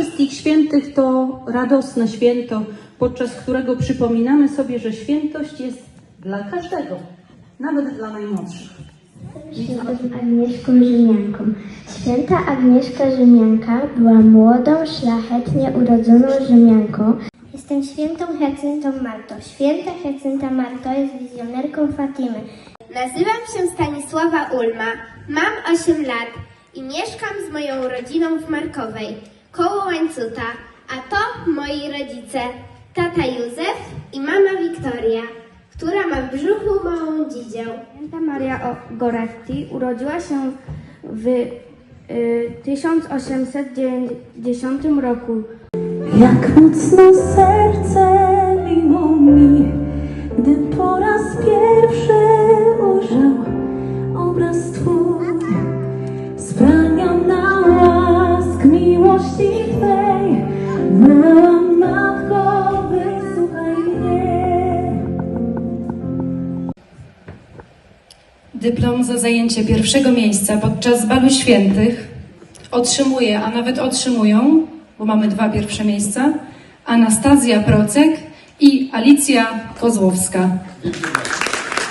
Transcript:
Wszystkich Świętych to radosne święto, podczas którego przypominamy sobie, że świętość jest dla każdego, nawet dla najmłodszych. Świętą Agnieszką Rzymianką. Święta Agnieszka Rzymianka była młodą, szlachetnie urodzoną Rzymianką. Jestem świętą Hercyntą Marto. Święta Hercynta Marto jest wizjonerką Fatimy. Nazywam się Stanisława Ulma, mam 8 lat i mieszkam z moją rodziną w Markowej, koło Łańcuta, a to moi rodzice, tata Józef i mama Wiktoria, która ma w brzuchu małą dzidzię. Święta Maria Goretti urodziła się w y, 1890 roku. Jak mocno serce miłości Twej, matko, wysłuchaj mnie. Dyplom za zajęcie pierwszego miejsca podczas balu świętych otrzymuje, a nawet otrzymują, bo mamy dwa pierwsze miejsca, Anastazja Procek i Alicja Kozłowska.